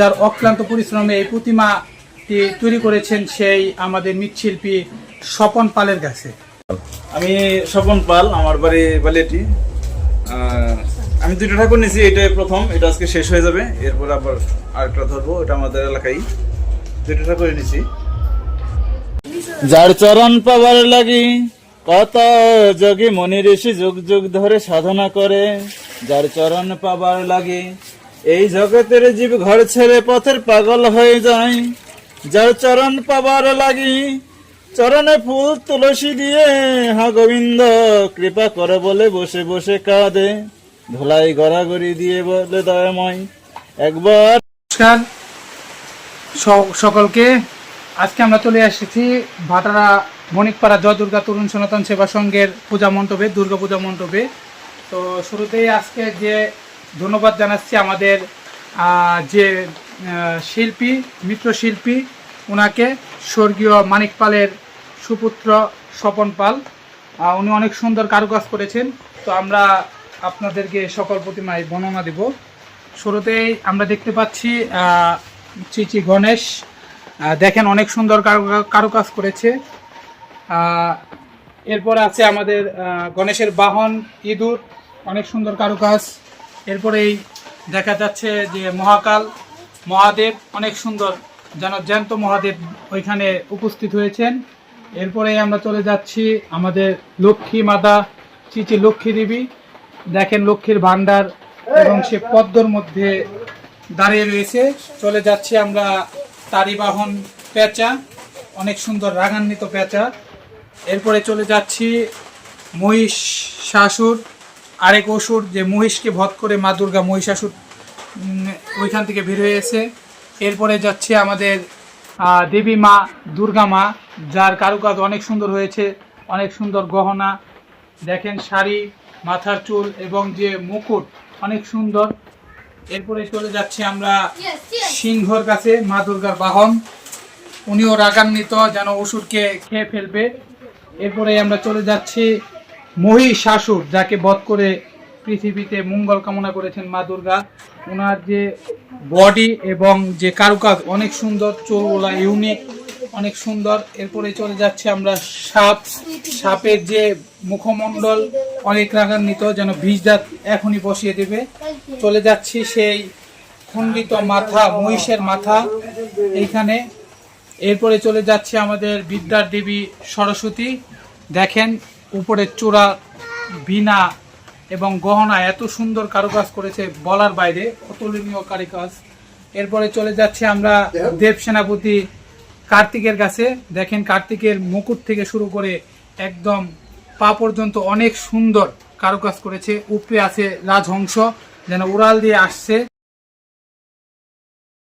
যার অক্লান্ত পরিশ্রমে এই প্রতিমাটি তৈরি করেছেন সেই আমাদের মৃৎশিল্পী স্বপন পালের কাছে। আমি স্বপন পাল আমার বাড়ি বালিয়াটি। আমি দুটো ঠাকুর নিয়েছি এটা প্রথম, এটা আজকে শেষ হয়ে যাবে। এরপর আবার আরেকটা ধরবো, এটা আমাদের এলাকায়। দুটো ঠাকুর নিয়েছি যার চরণ পাবার লাগি, কত যোগী মনি ঋষি যুগ যুগ ধরে সাধনা করে, যার চরণ পাবার লাগে, এই জগতের জীব ঘর ছেড়ে পথের পাগল হয়ে যায়। যার চরণ পাবার লাগি চরণে ফুল তুলসী দিয়ে, হা গোবিন্দ, কৃপা করে বলে বসে বসে কাঁদে। ধুলাই গড়াগড়ি দিয়ে বলে দয়াময়। একবার নমস্কার। সকলকে, আজকে আমরা চলে এসেছি ভাটারা বণিকপাড়া জয় দুর্গা তরুণ সনাতন সেবা সংঘের পূজা মণ্ডপে, দুর্গা পূজা মণ্ডপে। তো শুরুতেই আজকে যে ধন্যবাদ জানাচ্ছি আমাদের যে শিল্পী মিত্র শিল্পী ওনাকে স্বর্গীয় মানিক পালের সুপুত্র স্বপন পাল। উনি অনেক সুন্দর কারুকাজ করেছেন। তো আমরা আপনাদেরকে সকল প্রতিমায় বর্ণনা দেব। শুরুতেই আমরা দেখতে পাচ্ছি চিচি গণেশ। দেখেন অনেক সুন্দর কারু- কারুকাজ করেছে। এরপর আছে আমাদের গণেশের বাহন, ইঁদুর, অনেক সুন্দর কারুকাজ। এরপরেই দেখা যাচ্ছে যে মহাকাল, মহাদেব, অনেক সুন্দর। যেন জ্যান্ত মহাদেব ওইখানে উপস্থিত হয়েছেন। এরপরেই আমরা চলে যাচ্ছি আমাদের লক্ষ্মী মাতা, চিচি লক্ষ্মী দেবী। দেখেন লক্ষ্মীর ভান্ডার এবং সে পদ্মর মধ্যে দাঁড়িয়ে রয়েছে। চলে যাচ্ছি আমরা তারিবাহন পেঁচা, অনেক সুন্দর রাগান্বিত পেঁচা। এরপরে চলে যাচ্ছি মহিষ শাশুর, আরেক অসুর যে মহিষকে বধ করে মা দুর্গা মহিষাসুর ওইখান থেকে বের হয়েছে এরপরে যাচ্ছে আমাদের দেবী মা দুর্গা মা যার কারুকাজ অনেক সুন্দর হয়েছে অনেক সুন্দর গহনা। দেখেন শাড়ি মাথার চুল এবং যে মুকুট অনেক সুন্দর। এরপরে চলে যাচ্ছি আমরা সিংহর কাছে মা দুর্গার বাহন। উনিও রাগান্বিত যেন অসুরকে খেয়ে ফেলবে। এরপরে আমরা চলে যাচ্ছি মহিষাসুর যাকে বধ করে পৃথিবীতে মঙ্গল কামনা করেছেন মা দুর্গা। ওনার যে বডি এবং যে কারুকাজ, অনেক সুন্দর চোরগুলা ইউনিক অনেক সুন্দর। এরপরে চলে যাচ্ছে আমরা সাপ। সাপের যে মুখমণ্ডল, অনেক রাগান্বিত, যেন বীজ দাঁত এখনই বসিয়ে দেবে। চলে যাচ্ছি সেই খণ্ডিত মাথা, মহিষের মাথা এইখানে। এরপরে চলে যাচ্ছে আমাদের বিদ্যার দেবী সরস্বতী। দেখেন উপরে চূড়া বিনা এবং গহনা এত সুন্দর কারুকাজ করেছে বলার বাইরে, অতুলনীয় কারিকাজ। এরপরে চলে যাচ্ছি আমরা দেব সেনাপতি কার্তিকের কাছে। দেখেন কার্তিকের মুকুট থেকে শুরু করে একদম পা পর্যন্ত অনেক সুন্দর কারুকাজ করেছে। উপরে আছে রাজহংস, যেন উড়াল দিয়ে আসছে।